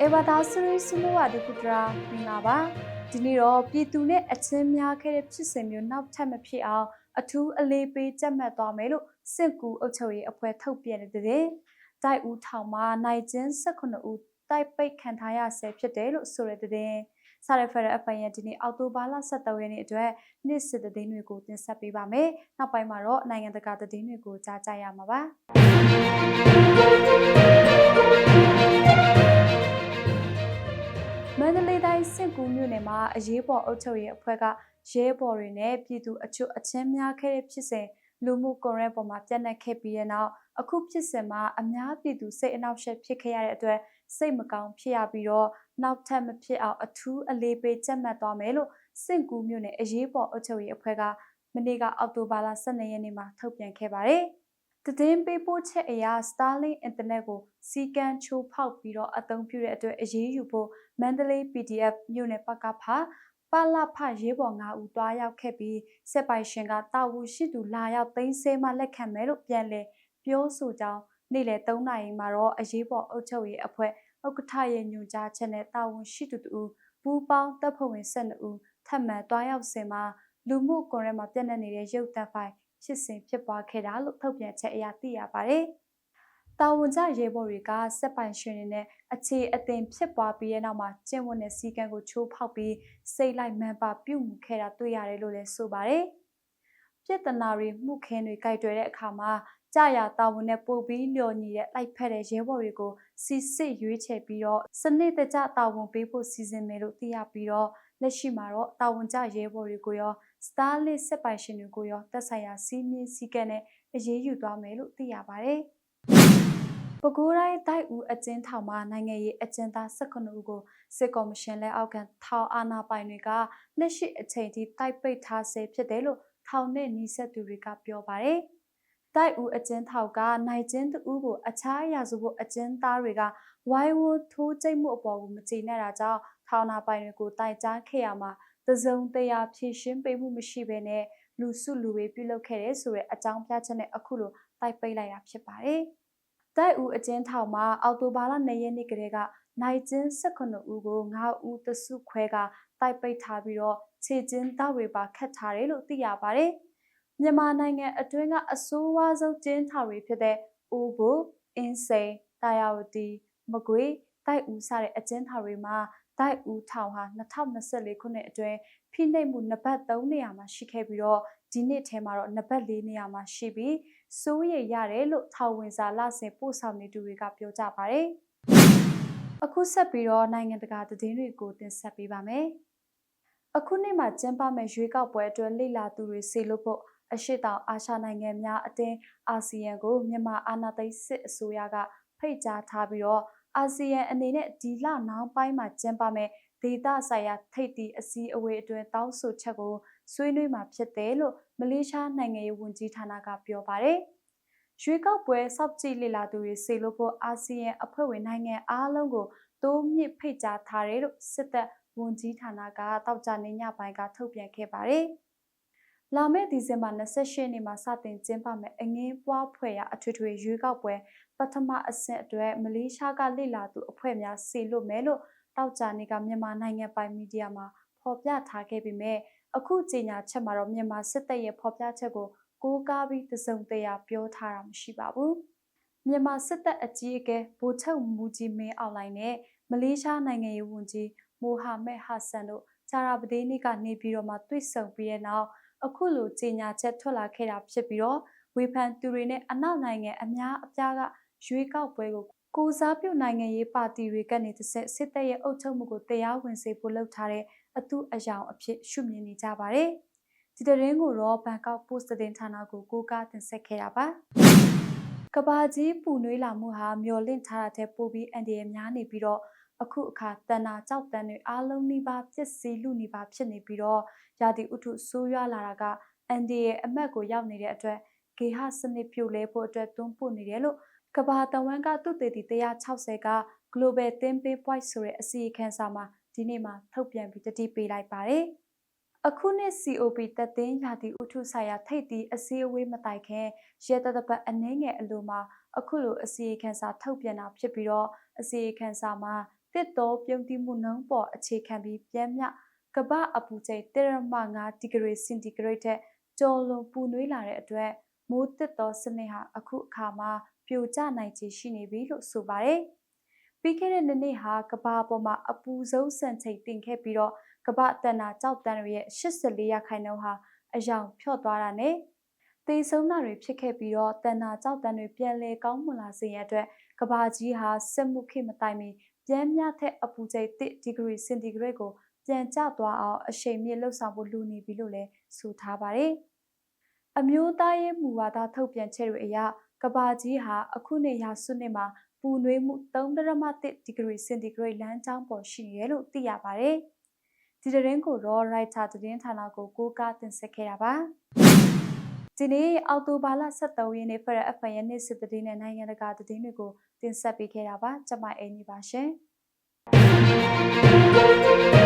အေဝတာဆရီစမဝဒကုတရာမင်္ဂလာပါဒီနေ့တော့ပြည်သူနဲ့အချင်းများခဲ့တဲ့ဖြစ်စဉ်မျိုးနောက်ထပ်မဖြစ်အောင်အထူးအလေးပေးကြက်မှတ်သွားမယ်လို့စစ်ကူအုပ်ချုပ်ရေးအဖွဲ့ထုတ်ပြန်တဲ့တဲ့တိုက်ဦးထောင်မှာနိုင်ကျင်း18ဦးတိုက်ပိတ်ခံထားရဆဲဖြစ်တယ်လို့ဆိုတဲ့တဲ့စာရဖရအပိုင်ရဒီနေ့အောက်တိုဘာလ23ရက်နေ့အတွက်နေ့စစ်သတင်းတွေကိုတင်ဆက်ပေးပါမယ်။နောက်ပိုင်းမှာတော့နိုင်ငံတကာသတင်းတွေကိုကြားကြရမှာပါ။ န္တလေးတိုင်းစစ်ကူးမြို့နယ်မှာအရေးပေါ်အုပ်ချုပ်ရေးအဖွဲ့ကရဲဘော်တွေနဲ့ပြည်သူအချို့အချင်းများခဲ့တဲ့ဖြစ်စဉ်လူမှုကွန်ရက်ပေါ်မှာပြန့်နှံ့ခဲ့ပြီးတဲ့နောက်အခုဖြစ်စဉ်မှာအများပြည်သူစိတ်အနှောက်အယှက်ဖြစ်ခဲ့ရတဲ့အတွက်စိတ်မကောင်းဖြစ်ရပြီးတော့နောက်ထပ်မဖြစ်အောင်အထူးအလေးပေးကြက်မှတ်သွားမယ်လို့စင့်ကူးမြို့နယ်အရေးပေါ်အုပ်ချုပ်ရေးအဖွဲ့ကမနေ့ကအောက်တိုဘာလ12ရက်နေ့မှာထုတ်ပြန်ခဲ့ပါတယ်။ တည်င်းပေးပို့ချက်အရ Starlink Internet ကိုစီကံချိုးဖောက်ပြီးတော့အသုံးပြုတဲ့အတွက်အရေးယူဖို့မန္တလေး PDF မြို့နယ်ပကဖပလဖရေးပေါ်9ဦးတွားရောက်ခဲ့ပြီးစစ်ပိုင်ရှင်ကတာဝူရှိသူလာရောက်သိမ်းဆဲမှလက်ခံမယ်လို့ပြန်လည်ပြောဆိုကြောင်းနေ့လယ်3နာရီမှာတော့အရေးပေါ်အုပ်ချုပ်ရေးအဖွဲ့ဥက္ကဋ္ဌရဲ့ညွှန်ကြားချက်နဲ့တာဝန်ရှိသူတူပူပေါင်းတပ်ဖွဲ့ဝင်12ဦးထပ်မံတွားရောက်စင်မှာလူမှုကွန်ရက်မှာပြန့်နှံ့နေတဲ့ရုပ်သံဖိုင် ဖြစ်စဉ်ဖြစ်ပွားခဲ့တာလို့ထုတ်ပြန်ချက်အရသိရပါတယ်။တာဝန်ကျရေဘော်တွေကစက်ပိုင်ရှင်တွေနဲ့အခြေအတင်ဖြစ်ပွားပြီးတဲ့နောက်မှာကျင့်ဝတ်နဲ့စီကံကိုချိုးဖောက်ပြီးစိတ်လိုက်မှန်ပါပြုတ်မှုခဲ့တာတွေ့ရတယ်လို့လည်းဆိုပါတယ်။ပြဿနာတွေမှုခင်းတွေကြိုက်တွေ့တဲ့အခါမှာကြာရတာဝန်နဲ့ပို့ပြီးလျော်ညီတဲ့လိုက်ဖက်တဲ့ရဲဘော်တွေကိုစီစစ်ရွေးချယ်ပြီးတော့စနစ်တကျတာဝန်ပေးဖို့စီစဉ်မယ်လို့သိရပြီးတော့လက်ရှိမှာတော့တာဝန်ကျရဲဘော်တွေကိုရော Starlink စစ်ပိုင်ရှင်တွေကိုရောတက်ဆိုင်ရာစီးမြင့်စည်းကမ်းနဲ့အရေးယူသွားမယ်လို့သိရပါတယ်။ပဲခူးတိုင်းတိုက်ဦးအကျဉ်းထောင်မှာနိုင်ငံရေးအကျဉ်းသား18ဦးကိုစစ်ကော်မရှင်လက်အောက်ခံထောင်အာဏာပိုင်တွေကလက်ရှိအချိန်ထိတိုက်ပိတ်ထားဆဲဖြစ်တယ်လို့ထောင်နဲ့နှိဆက်သူတွေကပြောပါတယ်။တိုက်ဦးအကျဉ်းထောက်ကနိုင်ကျင်းတူကိုအခြားအရာစုဖို့အကျဉ်းသားတွေကဝိုင်းဝန်းထိုးကျိတ်မှုအပေါ်ကိုမကျေနပ်တာကြောင့်ထောင်နာပိုင်တွေကိုတိုင်ကြားခဲ့ရမှာ တစုံတရာဖြည့်ရှင်းပေးမှုမရှိဘဲနဲ့လူစုလူဝေးပြုလုပ်ခဲ့တဲ့ဆိုတဲ့အကြောင်းပြချက်နဲ့အခုလိုတိုက်ပိတ်လိုက်တာဖြစ်ပါတယ်။တိုက်ဦးအကျဉ်းထောင်မှာအော်တိုဘာလ2ရက်နေ့ကတည်းကနိုင်ကျင်း18ဦးကို9ဦးတစုခွဲကတိုက်ပိတ်ထားပြီးတော့ခြေကျင်းတောက်တွေပါခတ်ထားတယ်လို့သိရပါတယ်။မြန်မာနိုင်ငံအတွင်းကအဆိုးဝါးဆုံးကျင်းထောင်တွေဖြစ်တဲ့အိုးဘိုအင်းစိန်တာယာဝတီမကွေတိုက်ဦးစတဲ့အကျဉ်းထောင်တွေမှာ တိုက်ဦးထောင်ဟာ2024ခုနှစ်အတွင်းဖိနှိပ်မှုနံပါတ်3နေရာမှာရှိခဲ့ပြီးတော့ဒီနှစ်ထဲမှာတော့နံပါတ်4နေရာမှာရှိပြီးစိုးရိမ်ရတယ်လို့ထောင်ဝင်စာလဆင်ပို့ဆောင်နေသူတွေကပြောကြပါတယ်။အခုဆက်ပြီးတော့နိုင်ငံတကာသတင်းတွေကိုတင်ဆက်ပေးပါမယ်။အခုနှစ်မှာကျင်းပမယ့်ရွေးကောက်ပွဲအတွက်လိလာသူတွေစေလို့ဖို့အရှိတောင်အာရှနိုင်ငံများအသင်းအာဆီယံကိုမြန်မာအာဏာသိမ်းစစ်အစိုးရကဖိတ်ကြားထားပြီးတော့ အာဆီယံအနေနဲ့ဒီလနောက်ပိုင်းမှာကျင်းပမဲ့ဒေသဆိုင်ရာထိပ်သီးအစည်းအဝေးအတွင်းတောင်းဆိုချက်ကိုဆွေးနွေးမှာဖြစ်တယ်လို့မလေးရှားနိုင်ငံရေးဝန်ကြီးဌာနကပြောပါတယ်။ရွေးကောက်ပွဲစောင့်ကြည့်လေ့လာသူတွေစေလို့ဖို့အာဆီယံအဖွဲ့ဝင်နိုင်ငံအားလုံးကိုတိုးမြင့်ဖိတ်ကြားထားတယ်လို့စစ်တပ်ဝန်ကြီးဌာနကတောက်ကြနေညပိုင်းကထုတ်ပြန်ခဲ့ပါတယ်။လာမယ့်ဒီဇင်ဘာ28ရက်နေ့မှာစတင်ကျင်းပမယ့်အငင်းပွားဖွဲ့ရာအထွေထွေရွေးကောက်ပွဲ ပထမအဆင့်အတွက်မလေးရှားကလိလာသူအဖွဲ့များစီလွတ်မယ်လို့တောက်ကြနေကမြန်မာနိုင်ငံပိုင်မီဒီယာမှာဖော်ပြထားခဲ့ပေမဲ့အခုကြေညာချက်မှာတော့မြန်မာစစ်တပ်ရဲ့ဖော်ပြချက်ကိုကိုးကားပြီးတစုံတရာပြောထားတာမရှိပါဘူးမြန်မာစစ်တပ်အကြီးအကဲဗိုလ်ချုပ်မူကြီးမင်းအောင်လှိုင်နဲ့မလေးရှားနိုင်ငံရေးဝန်ကြီးမိုဟာမက်ဟာဆန်တို့ဂျာရာပဒေးနီကနေပြီးတော့မှတွေ့ဆုံပြီးတဲ့နောက်အခုလိုကြေညာချက်ထွက်လာခဲ့တာဖြစ်ပြီးတော့ဝေဖန်သူတွေနဲ့အနောက်နိုင်ငံအများအပြားက ရွေးကောက်ပွဲကိုကိုစားပြုနိုင်ငံရေးပါတီတွေကနေတစ်ဆက်စစ်တပ်ရဲ့အုပ်ချုပ်မှုကိုတရားဝင်စေဖို့လှုပ်ထားတဲ့အတူအယောင်အဖြစ်ရှုမြင်နေကြပါတယ်။ဒီတရင်ကိုတော့ဘန်ကောက်ပို့စ်တင်ဌာနကိုကိုကားတင်ဆက်ခဲ့တာပါ။ကဘာကြီးပူနွေးလာမှုဟာမျော်လင့်ထားတဲ့ပိုပြီးအန်ဒီရများနေပြီးတော့အခုအခါတန်နာကြောက်တန်တွေအားလုံးနှိပါပြစ်စီးလူနေပါဖြစ်နေပြီးတော့ရာသီဥတုဆိုးရွားလာတာကအန်ဒီရဲ့အမတ်ကိုရောက်နေတဲ့အတွက်ဂေဟစနစ်ပြုတ်လဲဖို့အတွက်တွန်းပို့နေတယ်လို့ ကဘာတဝမ်းကသူ့တေတီ160က Global Think Point ဆိုတဲ့အစီအခံစာမှာဒီနေ့မှထုတ်ပြန်ပြီးတတိပေးလိုက်ပါတယ်။အခုနှစ် COP တက်သိန်းရာသီဥတုဆိုင်ရာထိပ်သီးအစည်းအဝေးမတိုင်ခင်ရဲတတပတ်အနှင်းငယ်အလိုမှာအခုလိုအစီအခံစာထုတ်ပြန်တာဖြစ်ပြီးတော့အစီအခံစာမှာတစ်တော်ပြုံးတိမှုနှုန်းပေါ်အခြေခံပြီးပြန်မြကမ္ဘာအပူချိန်1.5ဒီဂရီစင်တီဂရိတ်ထက်ကျော်လွန်ပူနွေးလာတဲ့အတွက်မိုးတစ်တော်စနစ်ဟာအခုအခါမှာ ပြိုကျနိုင်ခြေရှိနေပြီလို့ဆိုပါတယ်။ပြီးခဲ့တဲ့နှစ်နေ့ဟာကမ္ဘာပေါ်မှာအပူဆုံးစံချိန်တင်ခဲ့ပြီးတော့ကမ္ဘာတန်တာကြောက်တန်းတွေရဲ့84ရာခိုင်နှုန်းဟာအယောင်ဖြော့သွားတာနဲ့သေဆုံးတာတွေဖြစ်ခဲ့ပြီးတော့တန်တာကြောက်တန်းတွေပြန်လည်ကောင်းမွန်လာစေရန်အတွက်ကဘာကြီးဟာစက်မှုခေတ်မတိုင်မီပြန်မြထက်အပူချိန်1ဒီဂရီစင်တီဂရိတ်ကိုပြန်ကျသွားအောင်အရှိန်မြင့်လှုပ်ဆောင်ဖို့လိုနေပြီလို့လည်းဆိုထားပါတယ်။အမျိုးသားရေးမူဝါဒထုတ်ပြန်ချက်တွေအရ ကဘာကြီးဟာအခုနှစ်ရာစုနှစ်မှာပူနွေးမှု3.1ဒီဂရီစင်တီဂရိတ်လမ်းကြောင်းပေါ်ရှိနေတယ်လို့သိရပါတယ်။ဒီသတင်းကိုတော့ Writer သတင်းဌာနကိုကိုးကားတင်ဆက်ခဲ့တာပါ။ဒီနေ့အော်တိုဘာလ23ရက်နေ့ဖရက် FM ရဲ့နေ့စစ်သတင်းနဲ့နိုင်ငံတကာသတင်းတွေကိုတင်ဆက်ပေးခဲ့တာပါ။ကျွန်မအင်ကြီးပါရှင်။